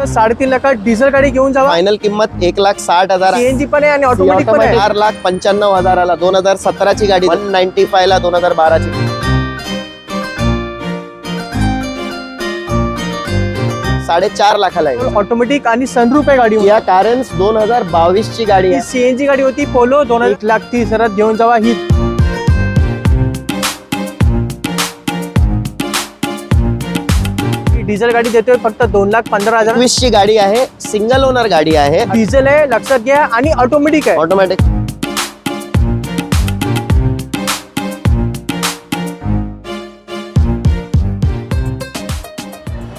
तर साडेतीन लाखात डिझेल गाडी घेऊन जावा. फायनल किंमत एक लाख साठ हजार सीएनजी पण आहे आणि ऑटोमॅटिक पण आहे. चार लाख पंच्याण्णव हजाराला दोन हजार सतराची गाडी वन नाईन्टी फाय ला दोन हजार बाराची. साडेचार लाखाला आहे. ऑटोमॅटिक आणि सनरूप आहे गाडी या कारन्स दोन हजार बावीस ची गाडी ही आहे सीएनजी गाडी होती पोलो दोन लाख तीस हजारात घेऊन जावा ही. डिझेल गाडी देतोय फक्त दोन लाख पंधरा हजार. एकवीस ची गाडी आहे सिंगल ओनर गाडी आहे. डिझेल आहे लक्षात घ्या आणि ऑटोमॅटिक आहे. ऑटोमॅटिक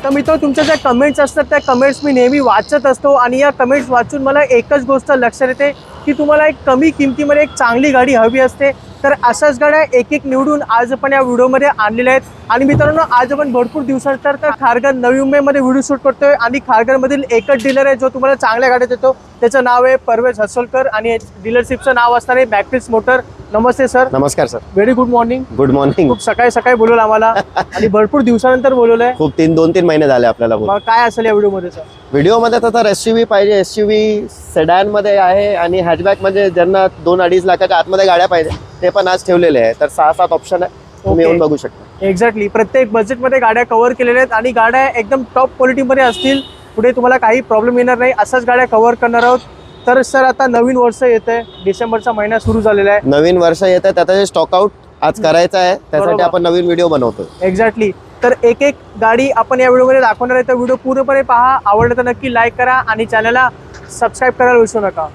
तर मित्र तुमच्या ज्या कमेंट्स असतात त्या कमेंट्स मी नेहमी वाचत असतो आणि या कमेंट्स वाचून मला एकच गोष्ट लक्षात येते की तुम्हाला एक कमी किमतीमध्ये एक चांगली गाडी हवी असते. तर अशाच गाड्या एक एक निवडून आज आपण या व्हिडिओमध्ये आणलेल्या आहेत. आणि मित्रांनो आज आपण भरपूर दिवसानंतर तर खारघर नवी मुंबईमध्ये व्हिडिओ शूट करतोय आणि खारघरमधील एकच डीलर आहे जो तुम्हाला चांगल्या गाड्या देतो. त्याचं नाव आहे परवेज हसोलकर आणि डीलरशिपचं नाव असणार आहे बॅकफिल्स मोटर नमस्ते सर नमस्कार sir very good morning good morning खूप सकाळी सकाळी बोलवलं आम्हाला. आणि भरपूर दिवसानंतर बोलवलंय. खूप तीन दोन तीन महिने झाले आपल्याला. मग काय असेल या व्हिडिओमध्ये सर व्हिडिओमध्ये तर एस यू पाहिजे. एस यू व्ही सेडॅनमध्ये आहे आणि हॅचबॅकमध्ये ज्यांना दोन अडीच लाखाच्या आतमध्ये गाड्या पाहिजे. ते पण आज ठेवलेले आहे तर सहा सात ऑप्शन आहे. तुम्ही. येऊन बघू शकता. एक्झॅक्टली प्रत्येक बजेटमध्ये गाड्या कव्हर केलेल्या आहेत आणि गाड्या एकदम टॉप क्वालिटीमध्ये असतील. पुढे तुम्हाला काही प्रॉब्लेम येणार नाही. अशाच गाड्या कव्हर करणार आहोत. तर सर आता नवीन वर्ष येत आहे डिसेंबरचा महिना सुरू झालेला आहे. नवीन वर्ष येत आहे त्याचा स्टॉक आउट आज करायचं आहे त्यासाठी. आपण नवीन व्हिडिओ बनवतो एक्झॅक्टली तर एक एक गाडी आपण या व्हिडिओमध्ये दाखवणार आहे. तर व्हिडिओ पूर्णपणे पहा. आवडलं तर नक्की लाईक करा आणि चॅनलला सबस्क्राईब करायला विसरू नका.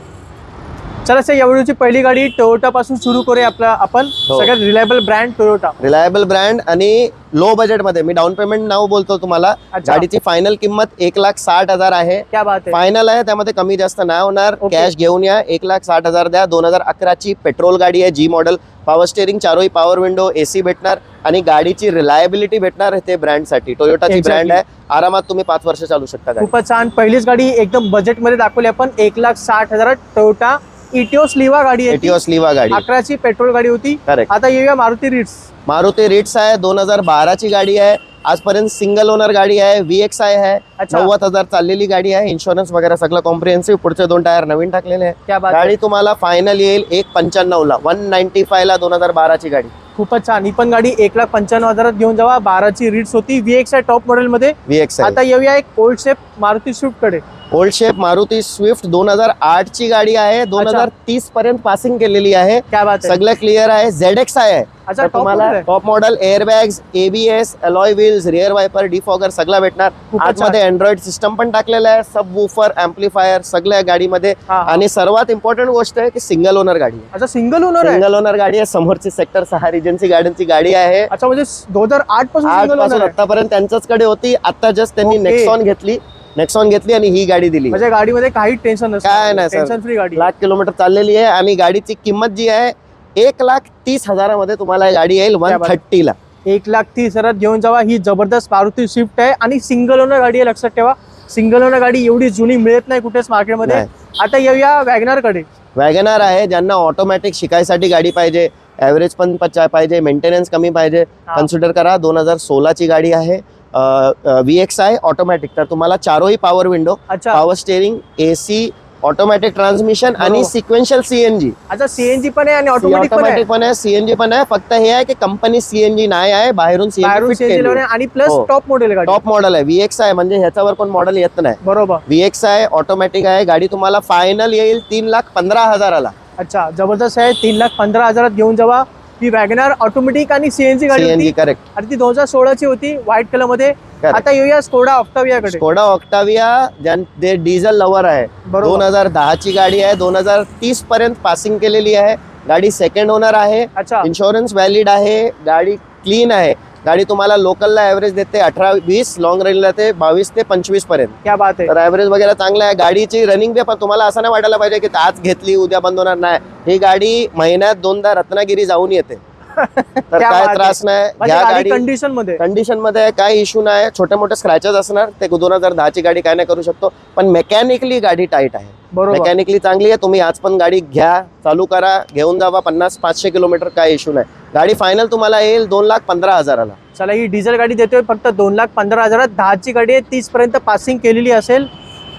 चला सर या व्हिडिओची पहिली गाडी टोयोटा पासून सुरू करूया आपला आपण हो. सगळ्यात reliable brand Toyota reliable brand आणि लो बजेटमध्ये. मी डाऊन पेमेंट नाव बोलतो तुम्हाला. अच्छा. गाडीची फायनल किंमत एक लाख साठ हजार आहे. क्या बात आहे. फायनल आहे त्यामध्ये कमी जास्त नाही होणार. कॅश घेऊन या. एक लाख साठ हजार द्या. दोन हजार अकराची पेट्रोल गाडी आहे जी मॉडेल पॉवर स्टेअरिंग चारोही पॉवर विंडो एसी भेटणार. आणि गाडीची रिलायबिलिटी भेटणार ते ब्रँडसाठी टोयोटाची Exactly. ब्रँड आहे. आरामात तुम्ही पाच वर्ष चालू शकता गाडी. खूपच छान. पहिलीच गाडी एकदम बजेटमध्ये दाखवली आपण. एक लाख साठ हजारात टोयोटा इटिओस लिवा गाडी. एटिओस लिवा गाडी. अकराची पेट्रोल गाडी होती. करेक्ट आता येऊया मारुती रिट्स. मारुती रिट्स आहे दोन हजार बाराची गाडी आहे. आजपर्यंत सिंगल ओनर गाडी आहे व्ही एक्स आय आहे. अच्छा. नव्वद हजार चाललेली गाडी आहे. इन्शुरन्स वगैरे सगळं कॉम्प्रिहेन्सिव्ह पुढचे दोन टायर नवीन टाकलेले आहे बात आहे. गाडी तुम्हाला फायनल येईल एक पंच्याण्णव ला वन नाईन्टी फाय ला दोन हजार बाराची गाडी. खूपच छान. ही पण गाडी एक लाख पंच्याण्णव हजारात घेऊन जावा. बाराची रिट्स होती. व्ही एक्स आहे टॉप मॉडेल मध्ये. व्ही एक्स आता येऊया एक ओल्ड शेप मारुती स्विफ्टकडे. ओल्ड शेप मारुती स्विफ्ट दोन हजार आठ ची गाडी आहे. दोन हजार तीस पर्यंत पासिंग केलेली आहे. क्या बात आहे. सगळं क्लिअर आहे. झेड एक्स आहे. अच्छा तर तुम्हाला आहे. Top model airbags ABS alloy wheels rear wiper defogger सगळं भेटणार. खूपच आतमध्ये अँड्रॉइड सिस्टम पण टाकलेलं आहे. सब वूफर अँप्लिफायर सगळ्या गाडीमध्ये. हा, हा. आणि सर्वात इम्पॉर्टंट गोष्ट आहे की सिंगल ओनर गाडी आहे. अच्छा सिंगल ओनर आहे? सिंगल ओनर गाडी आहे. समोरची सेक्टर सहा रिजनची गाड्यांची गाडी आहे. अच्छा म्हणजे दोन हजार आठपासून सिंगलपासून ओनर आहे. आतापर्यंत त्यांच्याचकडे होती. आता जस्ट त्यांनी Okay. नेक्सॉन घेतली. नेक्सॉन घेतली आणि ही गाडी दिली. म्हणजे गाडीमध्ये काही टेन्शन नसतं. काय नाही. टेन्शन फ्री गाडी. लाख किलोमीटर चाललेली आहे आणि गाडीची किंमत जी आहे एक लाख तीस हजारामध्ये तुम्हाला ही गाडी येईल वन क्या बात. थर्टी ला. एक लाख तीस हजारात घेऊन जावा. ही जबरदस्त मारुती स्विफ्ट आहे आणि सिंगल ओनर गाडी आहे लक्षात ठेवा. सिंगल ओनर गाडी एवढी जुनी मिळत नाही कुठेच मार्केटमध्ये. आता येऊया वॅगनारकडे वॅगनार आहे ज्यांना ऑटोमॅटिक शिकायसाठी गाडी पाहिजे ॲव्हरेज पण पचा- पाहिजे मेंटेनन्स कमी पाहिजे. हा. कन्सिडर करा दोन हजार सोळाची गाडी आहे. व्ही एक्स आहे ऑटोमॅटिक तर तुम्हाला चारोही पॉवर विंडो अच्छा. Power steering AC automatic transmission आणि. सिक्वेन्शियल सीएनजी अच्छा सीएनजी पण आहे आणि ऑटोमॅटिक पण आहे? पण सीएनजी पण आहे. फक्त हे आहे की कंपनी सीएनजी नाही आहे बाहेरून सीएनजी आणि plus. Top model top model आहे. व्ही एक्स आहे म्हणजे ह्याच्यावर कोण मॉडेल येत नाही. बरोबर. व्ही एक्स आहे ऑटोमॅटिक आहे. गाडी तुम्हाला फायनल येईल तीन लाख पंधरा हजाराला. अच्छा जबरदस्त आहे. तीन लाख पंधरा हजारात घेऊन जावा. ही वॅगनार ऑटोमॅटिक आणि सीएनजी गाडी होती. करेक्ट आणि ती दोन हजार सोळाची होती व्हाईट कलरमध्ये. आता येऊया स्कोडा ऑक्टाविया कडे. स्कोडा ऑक्टाविया ते डिझेल लवर आहे. दोन हजार दहाची गाडी आहे. दोन हजार तीस पर्यंत पासिंग केलेली आहे. गाडी सेकंड ओनर आहे. इन्शुरन्स व्हॅलिड आहे. गाडी क्लीन आहे. गाडी तुम्हाला लोकलला ॲव्हरेज देते अठरा वीस लॉंग रेंजला ते बावीस ते पंचवीसपर्यंत. क्या बात आहे. तर ॲव्हरेज वगैरे चांगलं आहे. गाडीची रनिंग बी पण तुम्हाला असं नाही वाटायला पाहिजे की आज घेतली उद्या बंद होणार नाही. ही गाडी महिन्यात दोनदा रत्नागिरी जाऊन येते. तर क्या त्रास नाही. म्हणजे गाडी कंडिशनमध्ये. कंडिशनमध्ये काय इश्यू नाही. छोटे मोठे स्क्रॅचेस असणार. ते दोन हजार दहाची गाडी काय नाही करू शकतो. पण मेकॅनिकली गाडी टाईट आहे. बरोबर. मेकॅनिकली चांगली आहे. तुम्ही आज पण गाडी घ्या. चालू करा. घेऊन जावा. पन्नास पाचशे किलोमीटर काय इश्यू नाही. गाडी फायनल तुम्हाला येईल दोन लाख पंधरा हजाराला. चला ही डिझेल गाडी देतोय. फक्त दोन लाख पंधरा हजारात दहाची गाडी आहे. तीस पर्यंत पासिंग केलेली असेल.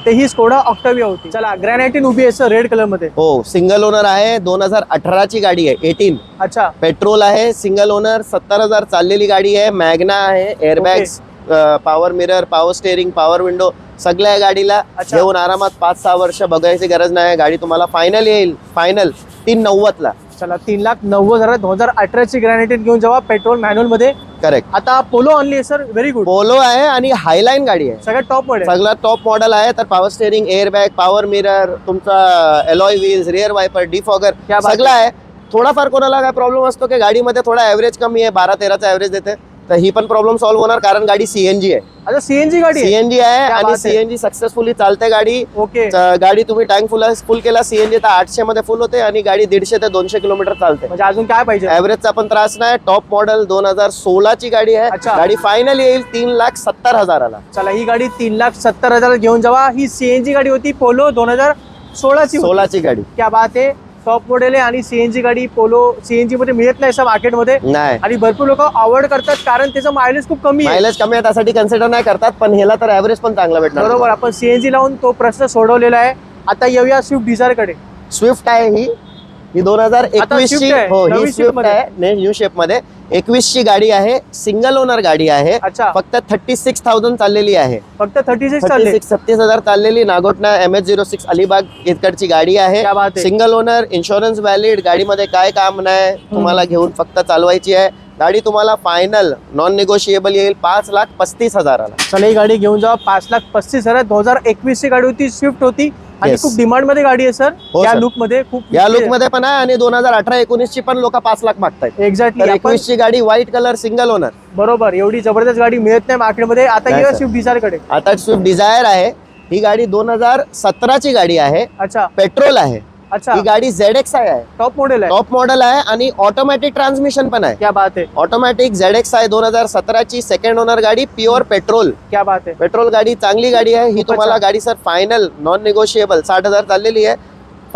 ते ही स्कोडा ऑक्टाविया होती. चला ग्रॅनायटीन उभी आहे सर रेड कलरमध्ये. हो सिंगल ओनर आहे दोन हजार अठराची गाडी आहे एटीन अच्छा. पेट्रोल आहे सिंगल ओनर सत्तर हजार चाललेली गाडी आहे मॅग्ना आहे airbags power mirror power steering power window सगळ्या गाडीला अच्छा. घेऊन आरामात पाच सहा वर्ष बघायची गरज नाही गाडी तुम्हाला फायनल येईल फायनल तीन नव्वद ला चला तीन लाख नव्वद हजार दोन हजार अठराची ग्रॅनायटीन घेऊन जेव्हा पेट्रोल मॅन्युअलमध्ये. करेक्ट आता पोलो आणली आहे सर व्हेरी गुड पोलो आहे आणि हायलाईन गाडी आहे. सगळ्यात टॉपमध्ये सगळा टॉप मॉडेल आहे. तर power steering airbag power mirror तुमचा alloy wheels rear wiper defogger सगळं आहे. थोडाफार कोणाला काय प्रॉब्लेम असतो की गाडीमध्ये थोडा ॲव्हरेज कमी आहे बारा तेराचा ॲव्हरेज देते. तर ही पण प्रॉब्लेम सॉल्व्ह होणार कारण गाडी सीएनजी आहे. आता सीएनजी गाडी आहे? सीएनजी आहे क्या आणि बात आहे. सीएनजी सक्सेसफुली चालते गाडी. ओके. तर गाडी तुम्ही टँक फुल फुल केला सीएनजी तर आठशे मध्ये फुल होते आणि गाडी दीडशे ते दोनशे किलोमीटर चालते. म्हणजे अजून काय पाहिजे? ॲव्हरेजचा पण त्रास नाही. टॉप मॉडेल दोन हजार सोळाची गाडी आहे. अच्छा. गाडी फायनल येईल तीन लाख सत्तर हजाराला. चला ही गाडी तीन लाख सत्तर हजार घेऊन जेव्हा ही सीएनजी गाडी होती पोलो दोन हजार सोळाची. सोळाची गाडी. क्या बात आहे. टॉप मॉडेल आहे आणि सीएनजी गाडी पोलो सीएनजी मध्ये मिळत नाही मार्केटमध्ये. नाही. आणि भरपूर लोक आवड करतात कारण त्याचं मायलेज खूप कमी आहे. मायलेज कमी आहे त्यासाठी कन्सिडर नाही करतात पण ह्याला तर ऍव्हरेज पण चांगला भेटणार. बरोबर आपण सीएनजी लावून तो प्रश्न सोडवलेला आहे. आता येऊया स्विफ्ट डिझायरकडे. स्विफ्ट आहे ही. ही दोन हजार एकवीस ची हो ही स्विफ्ट. आहे. न्यू शेपमध्ये. एकवीस ची गाडी आहे. सिंगल ओनर गाडी आहे. फक्त थर्टी सिक्स थाउजंड चाललेली आहे. फक्त थर्टी सिक्स थर्टी सिक्स छत्तीस हजार चाललेली. नागोटना M H zero six Alibag इकडची गाडी आहे. सिंगल ओनर इन्शुरन्स व्हॅलिड गाडीमध्ये काय काम नाही. तुम्हाला घेऊन फक्त चालवायची आहे. गाडी तुम्हाला फायनल नॉन निगोशिएबल येईल. पाच लाख पस्तीस हजाराला. चला ही गाडी घेऊन जावा पाच लाख पस्तीस हजार दोन हजार एकवीस ची गाडी होती. स्विफ्ट होती. आणि Yes. खूप डिमांडमध्ये गाडी आहे सर हो, या. लुकमध्ये खूप या लुकमध्ये पण आहे आणि दोन हजार अठरा एकोणीस ची पण लोक पाच लाख मागतायत. एक्झॅक्टली एकवीस ची गाडी व्हाईट कलर सिंगल ओनर बरोबर. एवढी जबरदस्त गाडी मिळत नाही मार्केटमध्ये. आता नाही, ये. स्विफ्ट डिझायरकडे. आता स्विफ्ट डिझायर आहे. ही गाडी दोन हजार सतराची गाडी आहे. अच्छा. पेट्रोल आहे. अच्छा. ही गाडी झेड एक्स आहे. टॉप मॉडेल आहे. टॉप मॉडेल आहे आणि ऑटोमॅटिक ट्रान्समिशन पण आहे. क्या बात आहे. ऑटोमॅटिक झेड एक्स आहे दोन हजार सतराची सेकंड ओनर गाडी प्युअर पेट्रोल क्या बात आहे. पेट्रोल गाडी चांगली गाडी आहे. ही तुम्हाला. गाडी सर फायनल नॉन निगोशिएबल साठ हजार चाललेली आहे.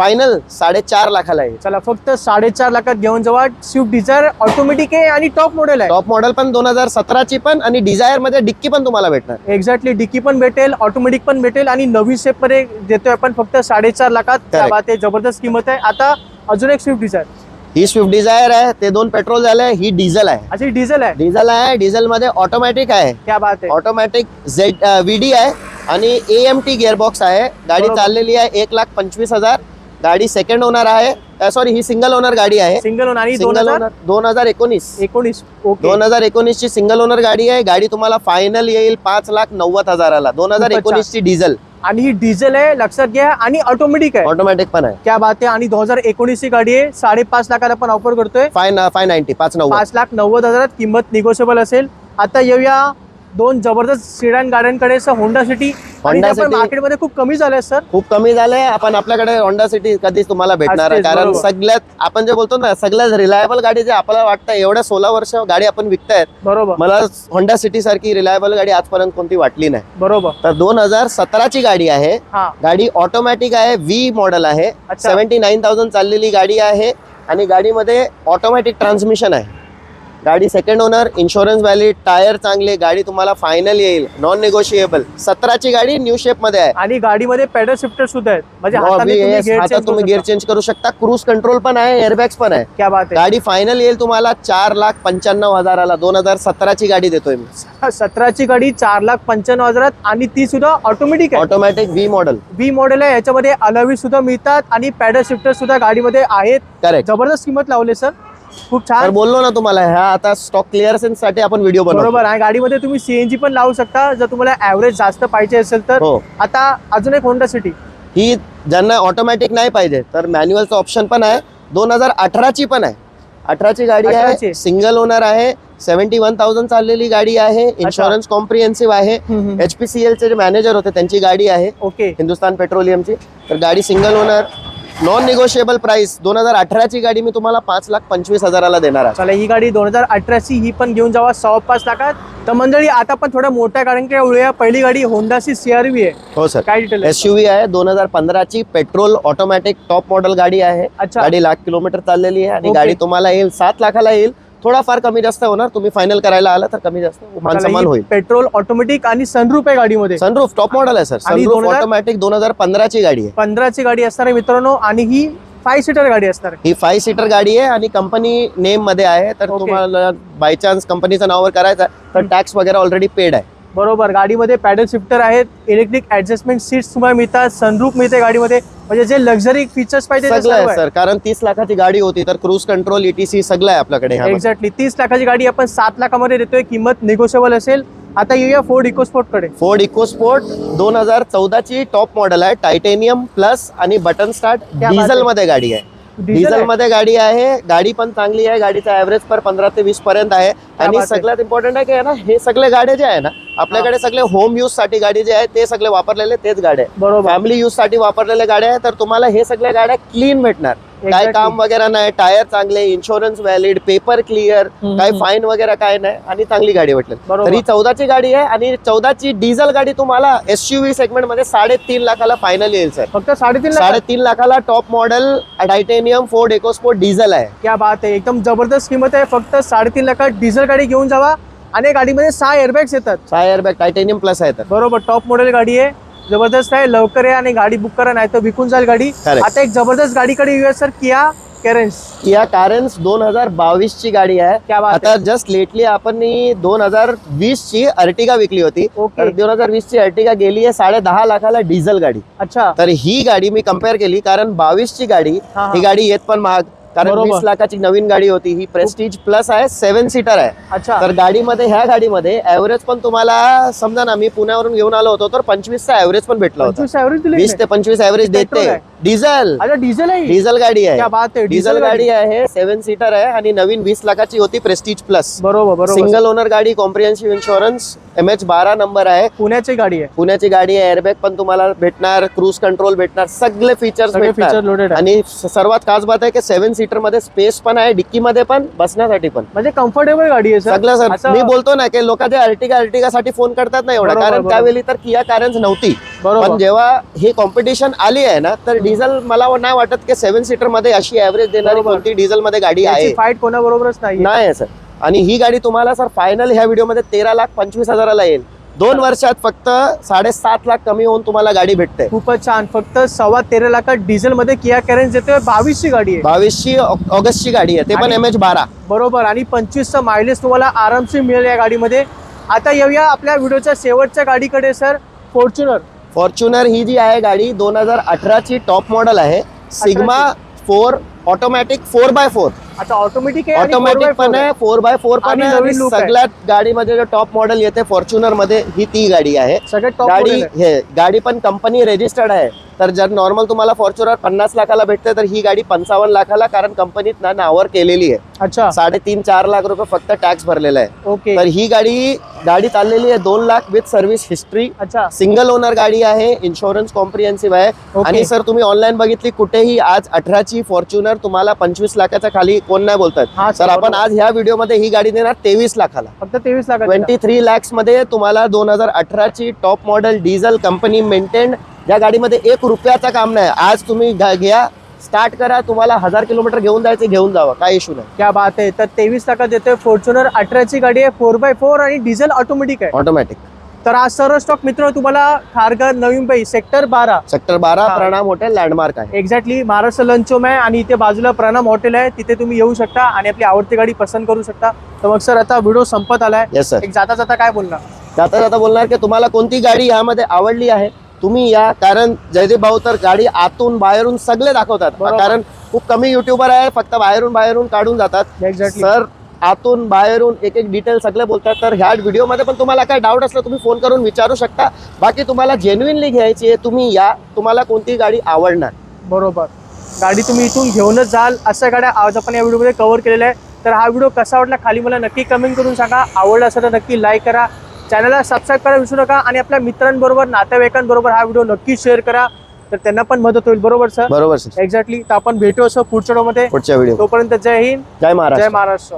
फायनल साडेचार लाखाला आहे. चला फक्त साडेचार लाखात घेऊन जेव्हा स्विफ्ट डिझायर ऑटोमॅटिक आहे आणि टॉप मॉडेल आहे. टॉप मॉडेल पण दोन हजार सतराची पण आणि डिझायरमध्ये डिक्की पण तुम्हाला भेटणार. एक्झॅक्टली डिकी पण भेटेल ऑटोमॅटिक पण भेटेल आणि नवीन शेपमध्ये देतोय आपण फक्त साडेचार लाखात. आहे जबरदस्त किंमत आहे. आता अजून एक स्विफ्ट डिझायर. ही स्विफ्ट डिझायर आहे ते दोन पेट्रोल झाले ही डिझेल आहे. अशी डिझेल आहे. डिझेल आहे डिझेल मध्ये ऑटोमॅटिक आहे. क्या बात आहे. ऑटोमॅटिक झेड व्हीडी आहे आणि ए एम टी गिअरबॉक्स आहे. गाडी. चाललेली आहे एक लाख पंचवीस हजार. गाडी सेकंड ओनर आहे. सॉरी ही सिंगल ओनर गाडी आहे. सिंगल ओन आणि दोन सिंगल हजार? ओनर दोन हजार एकोणीस. एकोणीस ओके दोन हजार एकोणीस ची सिंगल ओनर गाडी आहे. गाडी तुम्हाला फायनल येईल पाच लाख नव्वद हजाराला. दोन हजार. एकोणीस ची डिझेल आणि ही डिझेल आहे लक्षात घ्या. आणि ऑटोमॅटिक आहे. ऑटोमॅटिक पण आहे. क्या बात आहे. आणि दोन हजार एकोणीस ची गाडी आहे. साडेपाच लाखाला पण ऑफर करतोय. फाय फाय नाईन्टी पाच नव्वद. पाच लाख नव्वद हजारात किंमत निगोशिएबल असेल. आता येऊया दोन जबरदस्त सिडान गाड्यांकडे होंडा सिटी पण City. मार्केटमध्ये खूप कमी झाले सर खूप कमी झालंय आपण आपल्याकडे होंडा सिटी कधीच तुम्हाला भेटणार आहे कारण. सगळ्यात आपण जे बोलतो ना सगळ्यात रिलायबल गाडी जे आपल्याला वाटतं एवढ्या सोळा वर्ष गाडी आपण विकतायत. बरोबर. मला होंडा सिटी सारखी रिलायबल गाडी आजपर्यंत कोणती वाटली नाही. बरोबर. तर दोन हजार सतराची गाडी आहे. गाडी ऑटोमॅटिक आहे व्ही मॉडेल आहे. सेव्हन्टी नाईन थाउजंड चाललेली गाडी आहे. आणि गाडीमध्ये ऑटोमॅटिक ट्रान्समिशन आहे. गाडी second owner insurance valid tyre चांगले गाडी तुम्हाला फायनल येईल. नॉन निगोशिएबल सतराची गाडी न्यू शेपमध्ये आहे. आणि गाडीमध्ये पेडल शिफ्टर सुद्धा आहेत. म्हणजे हाताने तुम्ही gear change करू गिअर शकता. चेंज करू शकता. क्रूज कंट्रोल पण आहे एअरबॅग्स पण आहे. क्या बात गाडी फायनल येईल तुम्हाला चार लाख पंच्याण्णव हजाराला. दोन हजार सतराची गाडी देतोय मी. आहे सतराची गाडी चार लाख पंच्याण्णव हजारात आणि ती सुद्धा ऑटोमॅटिक आहे. Automatic V model V model आहे याच्यामध्ये अलवी सुद्धा मिळतात आणि पॅडल शिफ्टर सुद्धा गाडीमध्ये आहेत. करेक्ट जबरदस्त किंमत लावले सर खूप छान. बोललो ना तुम्हाला ह्या आता स्टॉक क्लिअरन्ससाठी आपण व्हिडिओ बनवतो. बरोबर आहे गाडीमध्ये तुम्ही सीएनजी पण लावू शकता. जर तुम्हाला ऍव्हरेज जास्त पाहिजे असेल तर. हो. आता अजून एक होंडा सिटी ही ज्यांना ऑटोमॅटिक नाही पाहिजे तर मॅन्युअलचं ऑप्शन पण आहे. दोन हजार अठराची पण आहे. अठराची गाडी 18 ची. आहे सिंगल ओनर आहे सेव्हन्टी वन थाउजंड चाललेली गाडी आहे इन्शुरन्स कॉम्प्रिहेन्सिव्ह आहे. एच पी सी एलचे जे मॅनेजर होते त्यांची गाडी आहे. ओके. हिंदुस्तान पेट्रोलियमची. तर गाडी single owner non negotiable price दोन हजार अठराची गाडी मी तुम्हाला पाच लाख पंचवीस हजाराला देणार आहे. चला ही गाडी दोन हजार अठराची ही पण घेऊन जावा सहा पाच लाखात. तर मंडळी आता पण थोड्या मोठ्या गाड्यांकडे वळूया पहिली गाडी होंडाची सीआरव्ही आहे. हो सर काय डिटेल एस यू आहे दोन हजार पंधराची पेट्रोल ऑटोमॅटिक टॉप मॉडेल गाडी आहे. अच्छा. गाडी लाख किलोमीटर चाललेली आहे आणि. गाडी तुम्हाला येईल सात लाखाला येईल. थोडाफार कमी जास्त होणार. तुम्ही फायनल करायला आला तर कमी जास्त मान सन्मान होईल. पेट्रोल ऑटोमॅटिक आणि सनरूप आहे गाडीमध्ये. सनरूफ टॉप मॉडेल आहे सर सनरूफ 2000 ऑटोमॅटिक दोन हजार पंधराची गाडी आहे. पंधराची गाडी असणार आहे मित्रांनो आणि ही फाय सीटर गाडी असणार ही फाय सीटर गाडी आहे आणि कंपनी नेममध्ये आहे. तर. तुम्हाला बाय चान्स कंपनीचं नावावर करायचं आहे, तर टॅक्स वगैरे ऑलरेडी पेड आहे. बरोबर. गाडीमध्ये पॅडल शिफ्टर आहेत इलेक्ट्रिक ऍडजस्टमेंट सीट्स तुम्हाला मिळतात सनरूप मिळते गाडीमध्ये. म्हणजे जे लक्झरी फीचर्स पाहिजे सगळं आहे सर. कारण तीस लाखाची गाडी होती तर क्रूज कंट्रोल ईटीसी सगळं आहे आपल्याकडे ह्यामध्ये. एक्झॅक्टली तीस लाखाची गाडी आपण सात लाखामध्ये देतोय. किंमत निगोशिएबल असेल. आता येऊया फोर्ड इकोस्पोर्टकडे फोर्ड इकोस्पोर्ट दोन हजार चौदाची टॉप मॉडेल आहे. टायटेनियम प्लस आणि बटन स्टार्ट क्या बात डिझेल आहे. मध्ये गाडी आहे. डिझेल डिझेल आहे. मध्ये गाडी आहे. गाडी पण चांगली आहे. गाडीचा ऍव्हरेज पर पंधरा ते वीस पर्यंत आहे. बात आणि आहे. सगळ्यात इम्पॉर्टंट आहे की आहे ना हे सगळे गाड्या जे आहे ना आपल्याकडे सगळे होम युजसाठी गाडी जे आहे ते सगळे वापरलेले तेच गाड्या बरोबर. फॅमिली युजसाठी वापरलेल्या गाड्या आहे तर तुम्हाला हे सगळ्या गाड्या क्लीन भेटणार. काय. काम वगैरे नाही टायर चांगले इन्शुरन्स व्हॅलिड पेपर क्लिअर काय. फाईन वगैरे काय नाही आणि चांगली गाडी भेटली. तर ही चौदाची गाडी आहे आणि चौदाची डिझेल गाडी तुम्हाला एसयूव्ही सेगमेंटमध्ये साडेतीन लाखाला फायनल येईल सर फक्त साडेतीन साडेतीन लाखाला top model titanium Ford EcoSport diesel आहे. क्या बात आहे. एकदम जबरदस्त किंमत आहे. फक्त साडेतीन लाखात डिझेल गाडी घेऊन जावा. आणि या गाडीमध्ये सहा एअरबॅग्स येतात. सहा एअरबॅग टायटेनियम प्लस आहे तर बरोबर टॉप मॉडेल गाडी आहे. जबरदस्त आहे. लवकर आहे आणि गाडी बुक करा नाही तर विकून जाईल गाडी. आता एक जबरदस्त गाडीकडे येऊया sir Kia Carens Kia Carens दोन हजार बावीस ची गाडी आहे. क्या बात आता जस्ट लेटली आपण दोन हजार वीस ची अर्टिगा विकली होती. दोन हजार वीस ची अर्टिगा गेली आहे साडे दहा लाखाला डिझेल गाडी. अच्छा. तर ही गाडी मी कंपेअर केली कारण बावीस ची गाडी. ही गाडी येत पण महाग. कारण बरोबर. वीस लाखाची नवीन गाडी होती ही प्रेस्टीज प्लस आहे सेव्हन सीटर आहे. अच्छा. तर गाडीमध्ये ह्या गाडीमध्ये ऍव्हरेज पण तुम्हाला समजा ना मी पुण्यावरून घेऊन आलो होतो तर पंचवीसचा ऍव्हरेज पण भेटला होता. वीस ते पंचवीस ऍव्हरेज देते. डिझेल डिझेल आहे? डिझेल गाडी आहे. डिझेल गाडी. आहे सेव्हन सीटर आहे आणि नवीन वीस लाखाची होती प्रेस्टीज प्लस बरोबर सिंगल ओनर गाडी कॉम्प्रिहेन्सिव्ह इन्शुरन्स एम एच बारा नंबर आहे. पुण्याची गाडी आहे. पुण्याची गाडी आहे एअरबॅग पण तुम्हाला भेटणार क्रूज कंट्रोल भेटणार सगळे फीचर्स भेटणार. आणि सर्वात खास बात आहे की सेव्हन सीटरमध्ये स्पेस पण आहे डिक्की मध्ये पण बसण्यासाठी पण. म्हणजे कम्फर्टेबल गाडी आहे सर सगळं सर मी बोलतो ना की लोक ते अर्टिगा अर्टिगा साठी फोन करतात नाही एवढा. कारण. त्यावेळी तर किया कारन्स नव्हती. बरोबर. पण जेव्हा ही कॉम्पिटिशन आली आहे ना तर डिझेल मला नाही वाटत की सेव्हन सीटरमध्ये अशी ऍव्हरेज देणारी. कोणती डिझेल मध्ये गाडी आहे. फाईट कोणाबरोबरच नाही सर आणि ही गाडी तुम्हाला सर फायनल ह्या व्हिडिओमध्ये तेरा लाख पंचवीस हजाराला येईल. दोन वर्षात फक्त साडेसात लाख कमी होऊन तुम्हाला गाडी भेटते. खूपच छान. फक्त सव्वा तेरा लाखात डिझेल मध्ये किया कॅरेन्स देतोय बावीसची गाडी आहे. बावीसची ऑगस्टची गाडी आहे. ते पण एम एच बारा. बरोबर. आणि पंचवीसचा मायलेज तुम्हाला आरामशीर मिळेल या गाडीमध्ये. आता येऊया आपल्या व्हिडिओच्या शेवटच्या गाडीकडे सर फॉर्च्युनर फॉर्च्युनर ही जी आहे गाडी दोन हजार अठराची टॉप मॉडेल आहे. Sigma four automatic four by four आता ऑटोमॅटिक आहे ऑटोमॅटिक 4x4 पण आहे फोर बाय फोर पण आहे. सगळ्यात गाडीमध्ये जो टॉप मॉडेल येते फॉर्च्युनरमध्ये ही ती गाडी आहे. सगळ्यात गाडी हे गाडी पण कंपनी रेजिस्टर्ड आहे. तर जर नॉर्मल तुम्हाला फॉर्च्युनर पन्नास लाखाला भेटते तर ही गाडी पंचावन्न लाखाला कारण कंपनीत ना नावावर केलेली आहे. अच्छा. साडेतीन चार लाख रुपये फक्त टॅक्स भरलेला आहे. ओके. तर ही गाडी गाडी चाललेली आहे दोन लाख विथ सर्व्हिस हिस्ट्री अच्छा. सिंगल ओनर गाडी आहे इन्शुरन्स कॉम्प्रिहेन्सिव्ह आहे. आणि सर तुम्ही ऑनलाईन बघितली कुठेही आज अठराची फॉर्च्युनर तुम्हाला पंचवीस लाखाच्या खाली कोण नाही बोलतात सर sir, आपण. आज ह्या व्हिडिओमध्ये ही गाडी देणार तेवीस लाखाला. फक्त तेवीस लाखात ट्वेंटी थ्री लॅक्समध्ये तुम्हाला दोन हजार अठराची top model diesel company maintain या गाडीमध्ये एक रुपयाचा काम नाही. आज तुम्ही घ्या स्टार्ट करा तुम्हाला हजार किलोमीटर घेऊन जायचे घेऊन जावा. काय इश्यू नाही. क्या बात आहे. तर तेवीस लाखात देतोय फॉर्च्युनर अठराची गाडी आहे फोर बाय फोर आणि डिझेल ऑटोमॅटिक आहे. ऑटोमॅटिक तर आज सर्व स्टॉक मित्र तुम्हाला खारघर नवी मुंबई सेक्टर बारा. सेक्टर बारा. प्रणाम हॉटेल लँडमार्क आहे. एक्झॅक्टली महाराष्ट्र लंचोम आहे आणि इथे बाजूला प्रणाम हॉटेल आहे. तिथे तुम्ही येऊ शकता आणि आपली आवडती गाडी पसंत करू शकता. तर मग सर आता व्हिडिओ संपत आलाय. एक जाता जाता काय बोलणार? जाता जाता बोलणार की तुम्हाला कोणती गाडी यामध्ये आवडली आहे? तुम्ही या कारण जयदीप भाऊ तर गाडी आतून बाहेरून सगळे दाखवतात. कारण खूप कमी युट्यूबर आहे फक्त बाहेरून बाहेरून काढून जातात. एक्झॅक्टली सर आतून बाहेरून एक एक डिटेल सगळे बोलतात. तर ह्या व्हिडिओमध्ये पण तुम्हाला काय डाऊट असला तुम्ही फोन करून विचारू शकता. बाकी तुम्हाला जेन्युइनली घ्यायची आहे तुम्ही या. तुम्हाला कोणती गाडी आवडणार? बरोबर. गाडी तुम्ही इथून घेऊनच जाल. अशा गाड्या आज आपण या व्हिडिओमध्ये कव्हर केलेल्या आहे तर हा व्हिडिओ कसा वाटला खाली मला नक्की कमेंट करून सांगा. आवडला असेल तर नक्की लाईक करा. चॅनलला सबस्क्राईब करायला विसरू नका आणि आपल्या मित्रांबरोबर नातेवाईकांबरोबर हा व्हिडिओ नक्की शेअर करा. तर त्यांना पण मदत होईल बरोबर सर बरोबर सर एक्झॅक्टली तर आपण भेटू असं पुढच्या व्हिडिओमध्ये पुढच्या व्हिडिओ तोपर्यंत जय हिंद. जय महाराष्ट्र. जय महाराष्ट्र.